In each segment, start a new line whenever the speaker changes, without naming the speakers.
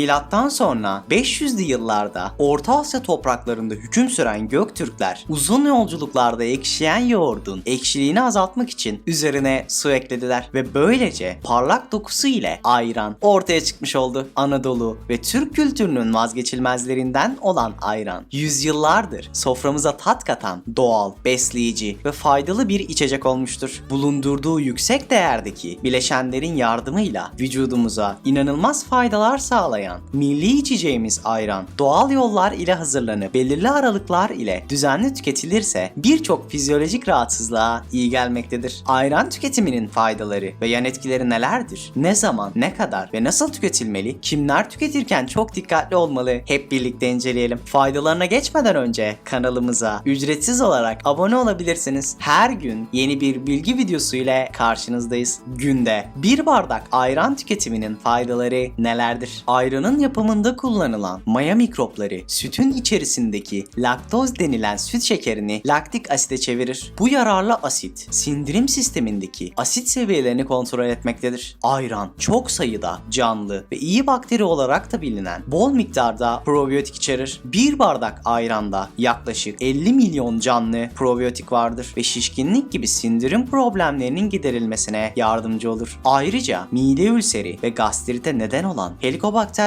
Milattan sonra 500'lü yıllarda Orta Asya topraklarında hüküm süren Göktürkler uzun yolculuklarda ekşiyen yoğurdun ekşiliğini azaltmak için üzerine su eklediler ve böylece parlak dokusu ile ayran ortaya çıkmış oldu. Anadolu ve Türk kültürünün vazgeçilmezlerinden olan ayran yüzyıllardır soframıza tat katan doğal, besleyici ve faydalı bir içecek olmuştur. Bulundurduğu yüksek değerdeki bileşenlerin yardımıyla vücudumuza inanılmaz faydalar sağlayan milli içeceğimiz ayran doğal yollar ile hazırlanıp belirli aralıklar ile düzenli tüketilirse birçok fizyolojik rahatsızlığa iyi gelmektedir. Ayran tüketiminin faydaları ve yan etkileri nelerdir? Ne zaman, ne kadar ve nasıl tüketilmeli? Kimler tüketirken çok dikkatli olmalı? Hep birlikte inceleyelim. Faydalarına geçmeden önce kanalımıza ücretsiz olarak abone olabilirsiniz. Her gün yeni bir bilgi videosu ile karşınızdayız. Günde bir bardak ayran tüketiminin faydaları nelerdir? Ayranın yapımında kullanılan maya mikropları sütün içerisindeki laktoz denilen süt şekerini laktik asite çevirir. Bu yararlı asit sindirim sistemindeki asit seviyelerini kontrol etmektedir. Ayran çok sayıda canlı ve iyi bakteri olarak da bilinen bol miktarda probiyotik içerir. Bir bardak ayranda yaklaşık 50 milyon canlı probiyotik vardır ve şişkinlik gibi sindirim problemlerinin giderilmesine yardımcı olur. Ayrıca mide ülseri ve gastrite neden olan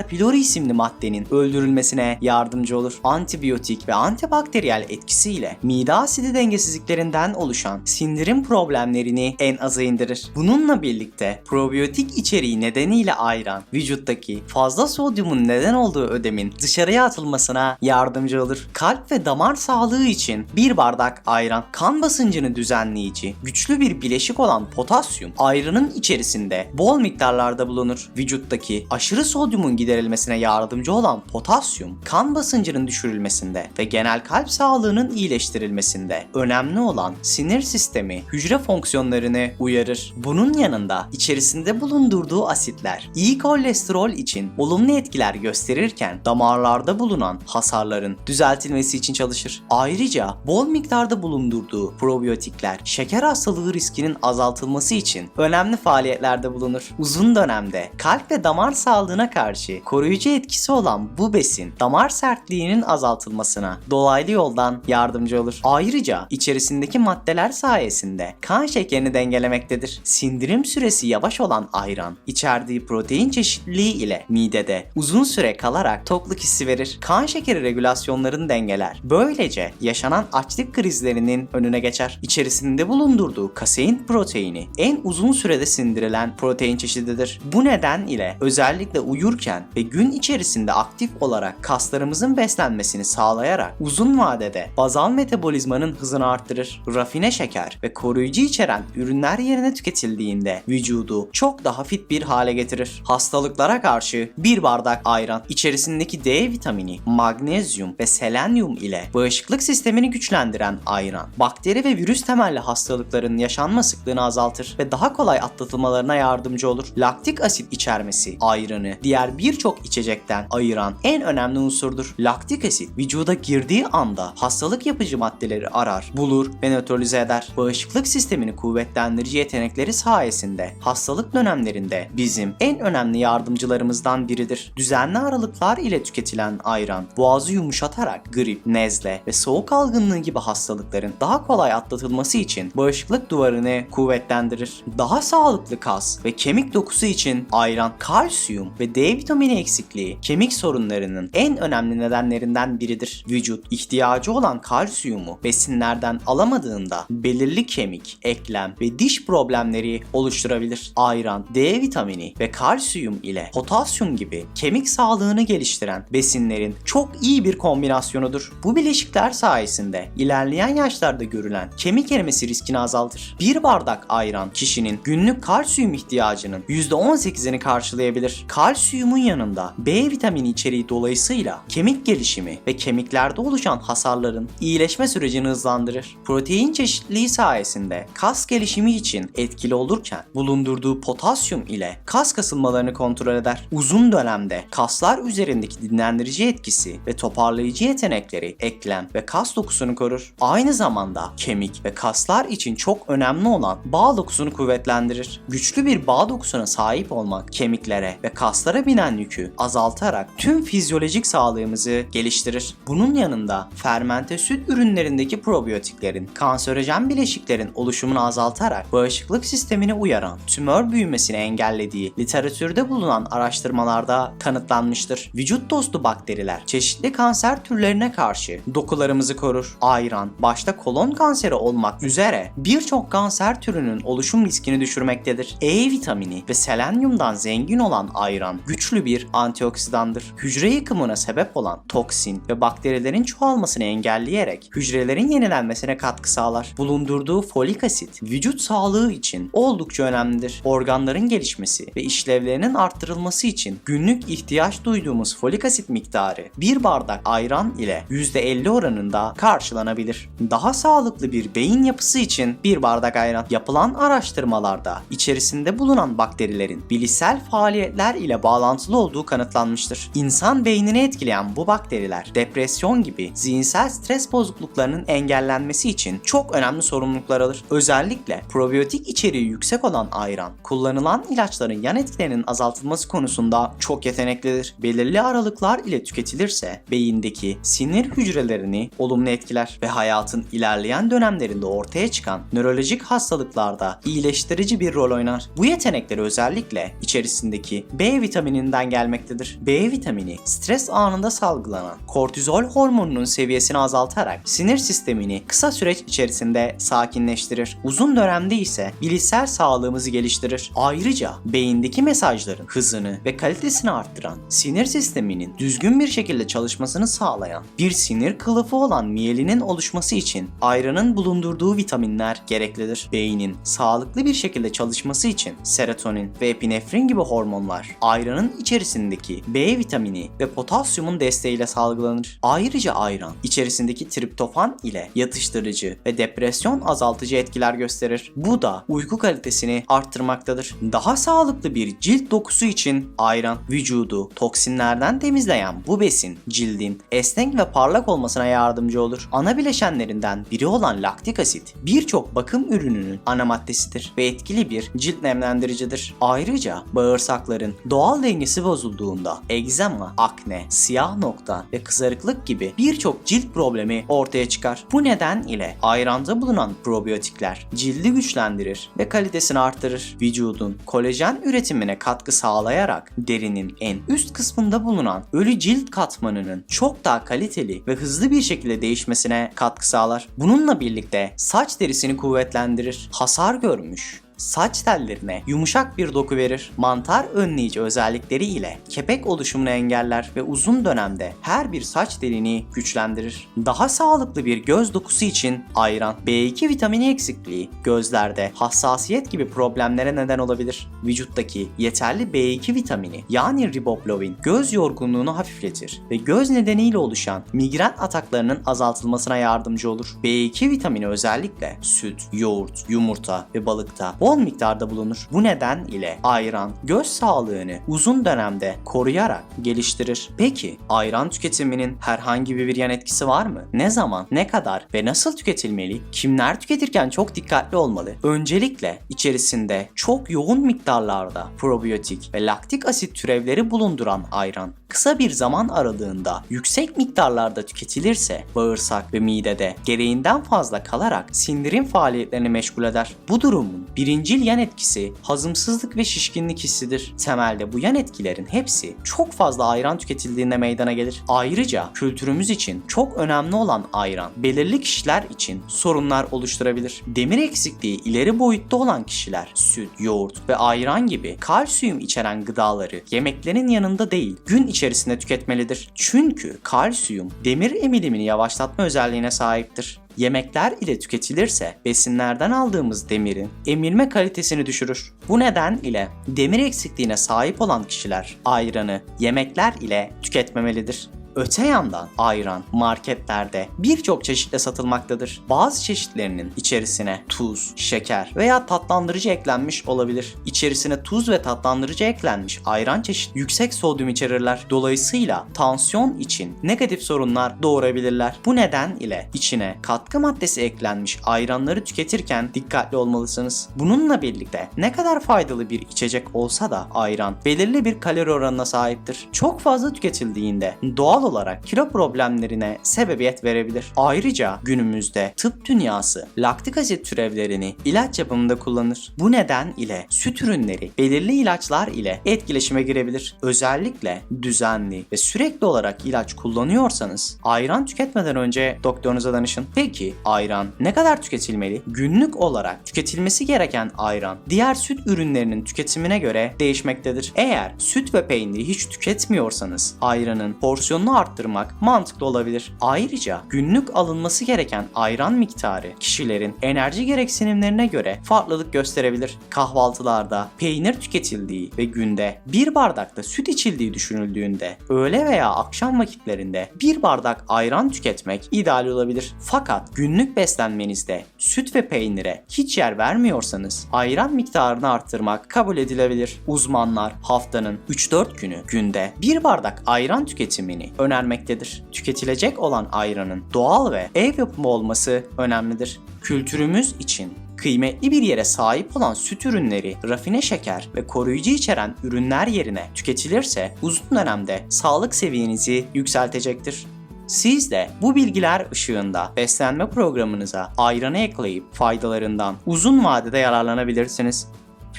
Helicobacter pylori isimli maddenin öldürülmesine yardımcı olur. Antibiyotik ve antibakteriyel etkisiyle mide asidi dengesizliklerinden oluşan sindirim problemlerini en aza indirir. Bununla birlikte probiyotik içeriği nedeniyle ayran vücuttaki fazla sodyumun neden olduğu ödemin dışarıya atılmasına yardımcı olur. Kalp ve damar sağlığı için bir bardak ayran kan basıncını düzenleyici, güçlü bir bileşik olan potasyum ayranın içerisinde bol miktarlarda bulunur. Vücuttaki aşırı sodyumun giderilmesine yardımcı olan potasyum kan basıncının düşürülmesinde ve genel kalp sağlığının iyileştirilmesinde önemli olan sinir sistemi hücre fonksiyonlarını uyarır. Bunun yanında içerisinde bulundurduğu asitler iyi kolesterol için olumlu etkiler gösterirken damarlarda bulunan hasarların düzeltilmesi için çalışır. Ayrıca bol miktarda bulundurduğu probiyotikler şeker hastalığı riskinin azaltılması için önemli faaliyetlerde bulunur. Uzun dönemde kalp ve damar sağlığına karşı koruyucu etkisi olan bu besin damar sertliğinin azaltılmasına dolaylı yoldan yardımcı olur. Ayrıca içerisindeki maddeler sayesinde kan şekerini dengelemektedir. Sindirim süresi yavaş olan ayran içerdiği protein çeşitliliği ile midede uzun süre kalarak tokluk hissi verir. Kan şekeri regülasyonlarını dengeler. Böylece yaşanan açlık krizlerinin önüne geçer. İçerisinde bulundurduğu kasein proteini en uzun sürede sindirilen protein çeşididir. Bu neden ile özellikle uyurken ve gün içerisinde aktif olarak kaslarımızın beslenmesini sağlayarak uzun vadede bazal metabolizmanın hızını arttırır. Rafine şeker ve koruyucu içeren ürünler yerine tüketildiğinde vücudu çok daha fit bir hale getirir. Hastalıklara karşı bir bardak ayran içerisindeki D vitamini, magnezyum ve selenyum ile bağışıklık sistemini güçlendiren ayran, bakteri ve virüs temelli hastalıkların yaşanma sıklığını azaltır ve daha kolay atlatılmalarına yardımcı olur. Laktik asit içermesi ayranı diğer birçok içecekten ayıran en önemli unsurdur. Laktik asit vücuda girdiği anda hastalık yapıcı maddeleri arar, bulur ve nötralize eder. Bağışıklık sistemini kuvvetlendirici yetenekleri sayesinde hastalık dönemlerinde bizim en önemli yardımcılarımızdan biridir. Düzenli aralıklar ile tüketilen ayran boğazı yumuşatarak grip, nezle ve soğuk algınlığı gibi hastalıkların daha kolay atlatılması için bağışıklık duvarını kuvvetlendirir. Daha sağlıklı kas ve kemik dokusu için ayran kalsiyum ve D vitamini eksikliği kemik sorunlarının en önemli nedenlerinden biridir. Vücut ihtiyacı olan kalsiyumu besinlerden alamadığında belirli kemik, eklem ve diş problemleri oluşturabilir. Ayran, D vitamini ve kalsiyum ile potasyum gibi kemik sağlığını geliştiren besinlerin çok iyi bir kombinasyonudur. Bu bileşikler sayesinde ilerleyen yaşlarda görülen kemik erimesi riskini azaltır. Bir bardak ayran kişinin günlük kalsiyum ihtiyacının %18'ini karşılayabilir. Kalsiyumun yanında B vitamini içeriği dolayısıyla kemik gelişimi ve kemiklerde oluşan hasarların iyileşme sürecini hızlandırır. Protein çeşitliliği sayesinde kas gelişimi için etkili olurken bulundurduğu potasyum ile kas kasılmalarını kontrol eder. Uzun dönemde kaslar üzerindeki dinlendirici etkisi ve toparlayıcı yetenekleri eklem ve kas dokusunu korur. Aynı zamanda kemik ve kaslar için çok önemli olan bağ dokusunu kuvvetlendirir. Güçlü bir bağ dokusuna sahip olmak kemiklere ve kaslara binen yükü azaltarak tüm fizyolojik sağlığımızı geliştirir. Bunun yanında fermente süt ürünlerindeki probiyotiklerin kanserojen bileşiklerin oluşumunu azaltarak bağışıklık sistemini uyaran, tümör büyümesini engellediği literatürde bulunan araştırmalarda kanıtlanmıştır. Vücut dostu bakteriler çeşitli kanser türlerine karşı dokularımızı korur. Ayran, başta kolon kanseri olmak üzere birçok kanser türünün oluşum riskini düşürmektedir. E vitamini ve selenyumdan zengin olan ayran güçlü bir antioksidandır. Hücre yıkımına sebep olan toksin ve bakterilerin çoğalmasını engelleyerek hücrelerin yenilenmesine katkı sağlar. Bulundurduğu folik asit vücut sağlığı için oldukça önemlidir. Organların gelişmesi ve işlevlerinin arttırılması için günlük ihtiyaç duyduğumuz folik asit miktarı bir bardak ayran ile %50 oranında karşılanabilir. Daha sağlıklı bir beyin yapısı için bir bardak ayran. Yapılan araştırmalarda içerisinde bulunan bakterilerin bilişsel faaliyetler ile bağlantılı olduğu kanıtlanmıştır. İnsan beynini etkileyen bu bakteriler depresyon gibi zihinsel stres bozukluklarının engellenmesi için çok önemli sorumluluklar alır. Özellikle probiyotik içeriği yüksek olan ayran, kullanılan ilaçların yan etkilerinin azaltılması konusunda çok yeteneklidir. Belirli aralıklar ile tüketilirse beyindeki sinir hücrelerini olumlu etkiler ve hayatın ilerleyen dönemlerinde ortaya çıkan nörolojik hastalıklarda iyileştirici bir rol oynar. Bu yetenekleri özellikle içerisindeki B vitamininden gelmektedir. B vitamini stres anında salgılanan kortizol hormonunun seviyesini azaltarak sinir sistemini kısa süreç içerisinde sakinleştirir. Uzun dönemde ise bilişsel sağlığımızı geliştirir. Ayrıca beyindeki mesajların hızını ve kalitesini arttıran, sinir sisteminin düzgün bir şekilde çalışmasını sağlayan bir sinir kılıfı olan miyelinin oluşması için ayranın bulundurduğu vitaminler gereklidir. Beynin sağlıklı bir şekilde çalışması için serotonin ve epinefrin gibi hormonlar ayranın içerisindeki B vitamini ve potasyumun desteğiyle salgılanır. Ayrıca ayran içerisindeki triptofan ile yatıştırıcı ve depresyon azaltıcı etkiler gösterir. Bu da uyku kalitesini arttırmaktadır. Daha sağlıklı bir cilt dokusu için ayran vücudu toksinlerden temizleyen bu besin cildin esnek ve parlak olmasına yardımcı olur. Ana bileşenlerinden biri olan laktik asit birçok bakım ürününün ana maddesidir ve etkili bir cilt nemlendiricidir. Ayrıca bağırsakların doğal dengesi bozulduğunda egzama, akne, siyah nokta ve kızarıklık gibi birçok cilt problemi ortaya çıkar. Bu neden ile ayranda bulunan probiyotikler cildi güçlendirir ve kalitesini artırır. Vücudun kolajen üretimine katkı sağlayarak derinin en üst kısmında bulunan ölü cilt katmanının çok daha kaliteli ve hızlı bir şekilde değişmesine katkı sağlar. Bununla birlikte saç derisini kuvvetlendirir. Hasar görmüş, saç tellerine yumuşak bir doku verir. Mantar önleyici özellikleri ile kepek oluşumunu engeller ve uzun dönemde her bir saç deliğini güçlendirir. Daha sağlıklı bir göz dokusu için ayran, B2 vitamini eksikliği gözlerde hassasiyet gibi problemlere neden olabilir. Vücuttaki yeterli B2 vitamini yani riboflavin göz yorgunluğunu hafifletir ve göz nedeniyle oluşan migren ataklarının azaltılmasına yardımcı olur. B2 vitamini özellikle süt, yoğurt, yumurta ve balıkta bol miktarda bulunur. Bu neden ile ayran göz sağlığını uzun dönemde koruyarak geliştirir. Peki ayran tüketiminin herhangi bir yan etkisi var mı? Ne zaman, ne kadar ve nasıl tüketilmeli? Kimler tüketirken çok dikkatli olmalı? Öncelikle içerisinde çok yoğun miktarlarda probiyotik ve laktik asit türevleri bulunduran ayran kısa bir zaman aralığında yüksek miktarlarda tüketilirse bağırsak ve midede gereğinden fazla kalarak sindirim faaliyetlerini meşgul eder. Bu durumun birincil yan etkisi hazımsızlık ve şişkinlik hissidir. Temelde bu yan etkilerin hepsi çok fazla ayran tüketildiğinde meydana gelir. Ayrıca kültürümüz için çok önemli olan ayran belirli kişiler için sorunlar oluşturabilir. Demir eksikliği ileri boyutta olan kişiler süt, yoğurt ve ayran gibi kalsiyum içeren gıdaları yemeklerin yanında değil gün içerisinde tüketmelidir. Çünkü kalsiyum demir emilimini yavaşlatma özelliğine sahiptir. Yemekler ile tüketilirse besinlerden aldığımız demirin emilme kalitesini düşürür. Bu neden ile demir eksikliğine sahip olan kişiler ayranı yemekler ile tüketmemelidir. Öte yandan ayran marketlerde birçok çeşitle satılmaktadır. Bazı çeşitlerinin içerisine tuz, şeker veya tatlandırıcı eklenmiş olabilir. İçerisine tuz ve tatlandırıcı eklenmiş ayran çeşit yüksek sodyum içerirler. Dolayısıyla tansiyon için negatif sorunlar doğurabilirler. Bu neden ile içine katkı maddesi eklenmiş ayranları tüketirken dikkatli olmalısınız. Bununla birlikte ne kadar faydalı bir içecek olsa da ayran belirli bir kalori oranına sahiptir. Çok fazla tüketildiğinde doğal olarak kilo problemlerine sebebiyet verebilir. Ayrıca günümüzde tıp dünyası laktik asit türevlerini ilaç yapımında kullanır. Bu neden ile süt ürünleri belirli ilaçlar ile etkileşime girebilir. Özellikle düzenli ve sürekli olarak ilaç kullanıyorsanız ayran tüketmeden önce doktorunuza danışın. Peki ayran ne kadar tüketilmeli? Günlük olarak tüketilmesi gereken ayran diğer süt ürünlerinin tüketimine göre değişmektedir. Eğer süt ve peyniri hiç tüketmiyorsanız ayranın porsiyonunu arttırmak mantıklı olabilir. Ayrıca günlük alınması gereken ayran miktarı kişilerin enerji gereksinimlerine göre farklılık gösterebilir. Kahvaltılarda peynir tüketildiği ve günde bir bardakta süt içildiği düşünüldüğünde öğle veya akşam vakitlerinde bir bardak ayran tüketmek ideal olabilir. Fakat günlük beslenmenizde süt ve peynire hiç yer vermiyorsanız ayran miktarını arttırmak kabul edilebilir. Uzmanlar haftanın 3-4 günü günde bir bardak ayran tüketimini önermektedir. Tüketilecek olan ayranın doğal ve ev yapımı olması önemlidir. Kültürümüz için kıymetli bir yere sahip olan süt ürünleri, rafine şeker ve koruyucu içeren ürünler yerine tüketilirse uzun dönemde sağlık seviyenizi yükseltecektir. Siz de bu bilgiler ışığında beslenme programınıza ayranı ekleyip faydalarından uzun vadede yararlanabilirsiniz.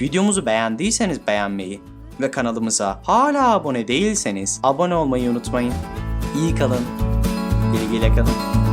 Videomuzu beğendiyseniz beğenmeyi ve kanalımıza hala abone değilseniz abone olmayı unutmayın. İyi kalın, bilgiyle kalın.